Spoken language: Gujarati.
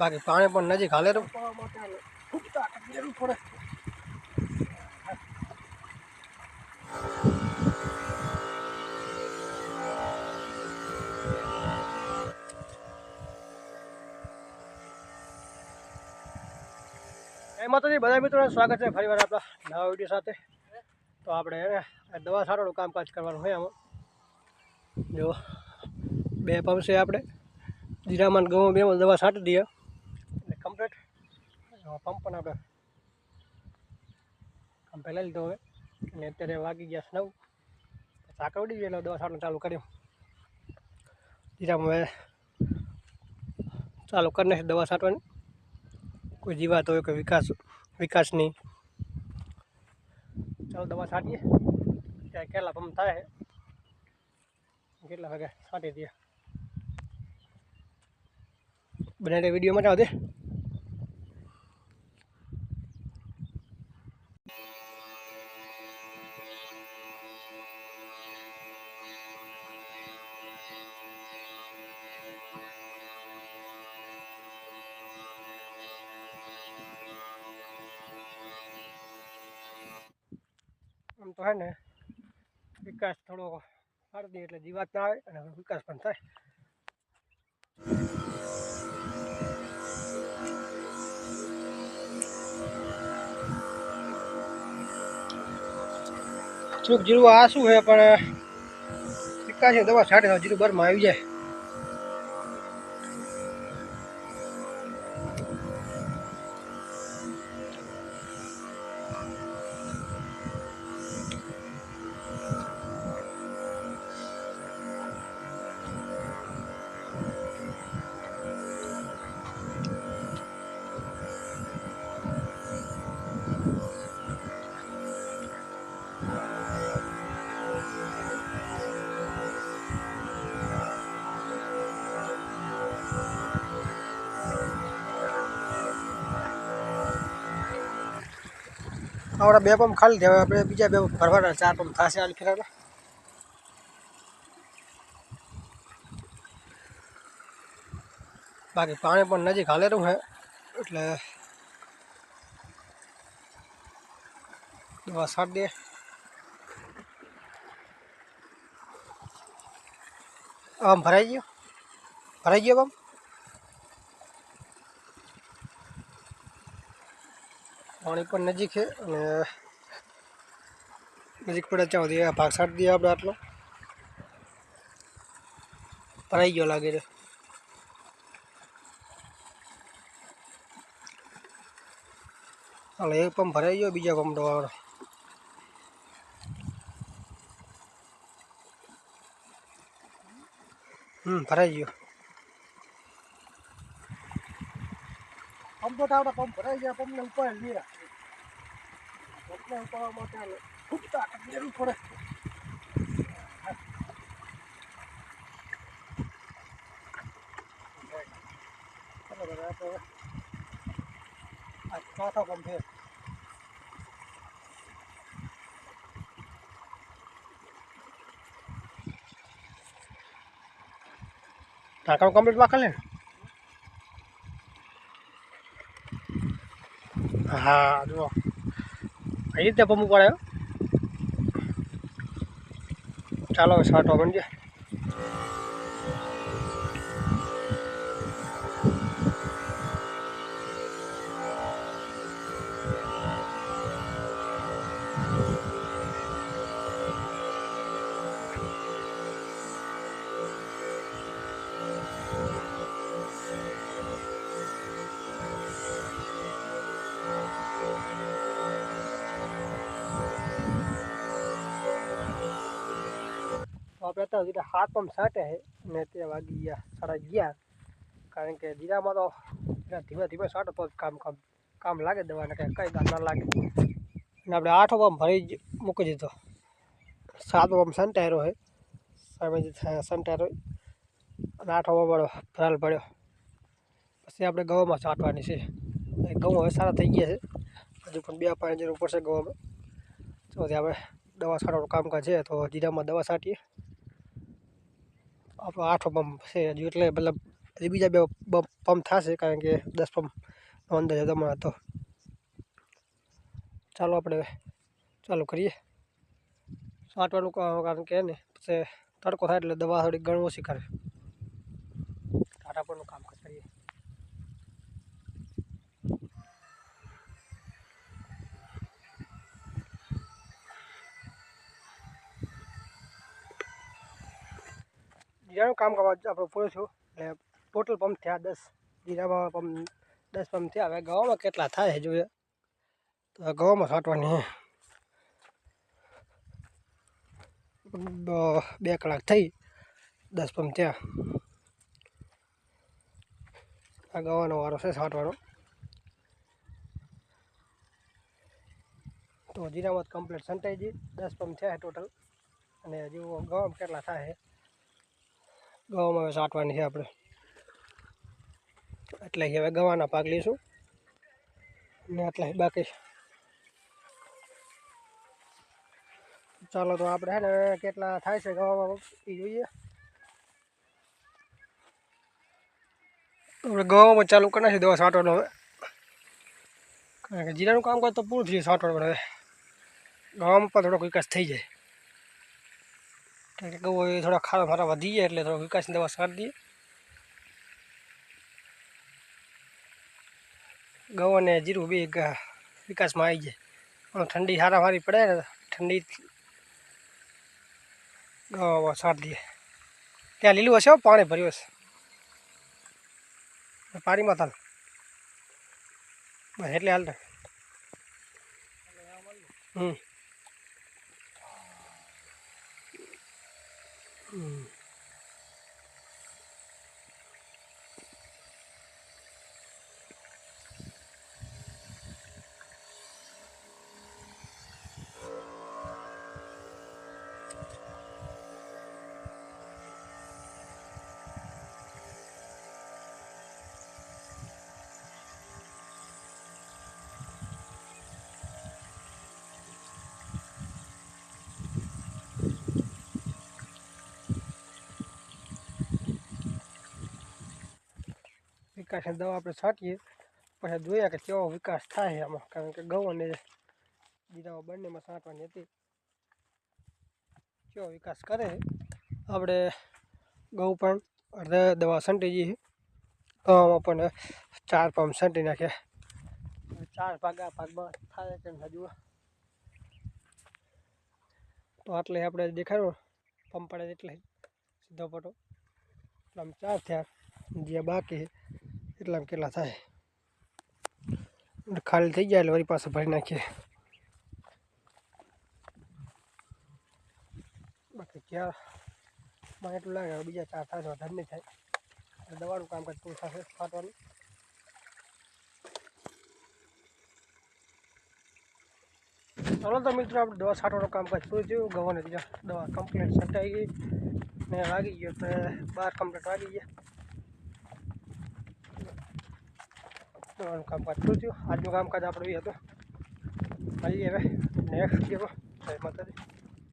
બાકી પાણી પણ નજીક હાલે તો. તો બધા મિત્રોને સ્વાગત છે ફરીવાર આપણા નવા વીડિયો સાથે. તો આપણે દવા સારોનું કામકાજ કરવાનું હોય આમાં. જો, બે પંપ છે આપણે, જીરામાં ઘઉં બેમાં દવા છાંટી દઈએ. પંપ પણ આપણે આમ પહેલાં લીધો હવે. અને અત્યારે વાગી ગયા છે નવ. ઉડી ગઈ દવા છાંટવાનું ચાલુ કર્યું. જીરામાં હવે ચાલુ કરી નાખે દવા છાંટવાની. કોઈ જીવાત હોય, કોઈ વિકાસ વિકાસની ચાલો દવા છાંટીએ. ત્યારે કેટલા પંપ થાય કેટલા વાગે છાંટી દઈએ? બનાવી વીડિયો મજા આવતી આમ તો હે ને, વિકાસ થોડો સારી દે એટલે જીવાત ના આવે અને વિકાસ પણ થાય. ચૂક જીરું આ શું છે, પણ વિકાસની દવા છાંટે જીરું બરમાં આવી જાય. આપણા બે પંપ ખાલી થયા આપણે બીજા બે પંપ ભરવાના, ચાર પંપ થશે આલ ફેરાના. બાકી પાણી પણ નજીક હાલેલું છે એટલે દવા સાત દે. આમ ભરાઈ ગયો? ભરાઈ ગયો આમ? પાણી પણ નજીક છે અને નજીક પડે ત્યાં સુધી ભાગ સાટ દઈએ આપણે આટલો. ભરાઈ ગયો લાગે છે. હાલો, એક પંપ ભરાઈ ગયો, બીજા પંપ ืมพอไอยู่ผมตัวเท่าแต่ผมพอได้เยอะผมเลี้ยงปลาเดีอะผมเลี้ยงปลามาแต่ทุกตาเลี้ยงคนเลยก็เท่ากันเพื่อน ઢાંકણ કમ્પ્લીટ વાકલ ને હા જુઓ એ રીતે પંપ પડે ચાલો છાંટવા માંડીએ તો આપણે અત્યારે સુધી હાથ પંપ છાંટે છે. ને તે વાગી ગયા, સાડા ગયા કારણ કે જીરામાં તો ધીમે ધીમે છાંટો તો કામ કામ કામ લાગે દવાને કંઈ કંઈ કામ ના લાગે. અને આપણે આઠો પંપ ભરી મૂકી દીધો. સાતો પંપ સંટાયરો છે. સામે સંટાયરો અને આઠો પંપ ભરાલ પડ્યો. પછી આપણે ગવામાં છાંટવાની છે. ઘઉં હવે સારા થઈ ગયા છે. હજુ પણ બે પાણી જરૂર પડશે ગવામાં. તો આપણે દવા છાંટવાનું કામકાજ છે. તો જીરામાં દવા છાંટીએ. આપણો આઠો પંપ છે હજુ, એટલે મતલબ હજી બીજા બે પંપ થશે કારણ કે દસ પંપ અંદર તમારા હતો ચાલો આપણે ચાલુ કરીએ. સાટવાનું કા- કારણ કે ને, પછી તડકો થાય એટલે દવા થોડી ઘણું ઓછી કરે ટાટા પરનું કામ કરીએ જીરાનું કામ કરવા આપણે પૂરું છું. એટલે ટોટલ પંપ થયા દસ. જીરામાં પંપ દસ પંપ થયા. હવે ગવામાં કેટલા થાય જોઈએ? તો ગવામાં છાંટવાની બે કલાક થઈ. દસ પંપ થયા. આ ગવાનો વારો છે છાંટવાનો. તો જીરામાં કમ્પ્લીટ સંતાઈ ગઈ. દસ પંપ થયા છે ટોટલ અને હજુ ગવામાં કેટલા થાય ગવામાં હવે સાટવાની છે આપણે. એટલે હવે ગવાના પાક લઈશું. ને એટલે બાકી ચાલો તો આપણે હે ને કેટલા થાય છે ગવામાં એ જોઈએ. આપણે ગવામાં ચાલુ કરી નાખી દવા સાટવાનું હવે. કારણ કે જીરાનું કામ કરે તો પૂરું થયું સાટવાનું હવે. ગવામાં પણ થોડોક વિકાસ થઈ જાય. કે ગવો એ થોડા ખારા મારા વધી જાય એટલે થોડો વિકાસની દવા છાંટી દઈએ. ઘઉં અને જીરું બી વિકાસમાં આવી જાય. ઠંડી સારા મારી પડે ઠંડી ઘઉં છાંટ દઈએ. ત્યાં લીલું હશે પાણી ભર્યું હશે. પાણીમાં થાલ બસ, એટલે હાલ હમ. હમ વિકાસની દવા આપણે છાંટીએ, પછી જોઈએ કે કેવો વિકાસ થાય આમાં. કારણ કે ઘઉં અને જીરાઓ બંનેમાં છાંટવાની હતી. કેવો વિકાસ કરે આપણે ઘઉં પણ અડધા દવા છંટી જઈએ ઘઉંમાં પણ ચાર પંપ છંટી નાખ્યા ચાર ભાગ, આ ભાગમાં થાય કે હજુ તો આટલે આપણે દેખાડો. પંપ પડે એટલે સીધો પટો એટલે આમ ચાર થયા. જે બાકી છે એટલામાં કેટલા થાય. ખાલી થઈ જાય એટલે વળી પાસે ભરી નાખીએ. બાકી ક્યાં? મને એટલું લાગે બીજા ચાર થાય વધારે નહીં થાય. દવાનું કામ પૂરું થશે ફાટવાનું ચાલો તો મિત્રો, આપણે દવા છાંટવાનું કામકાજ પૂરું થયું ગવાને દવા કમ્પ્લીટ છંટાઈ ગઈ ને વાગી ગયો તો બાર કમ્પ્લીટ વાગી ગયા. દવાનું કામકાજ પૂરું થયું. આજનું કામકાજ આપણે એ હતું. મળીએ હવે. નેક્સ્ટ વિડીયોમાં જય માતાજી.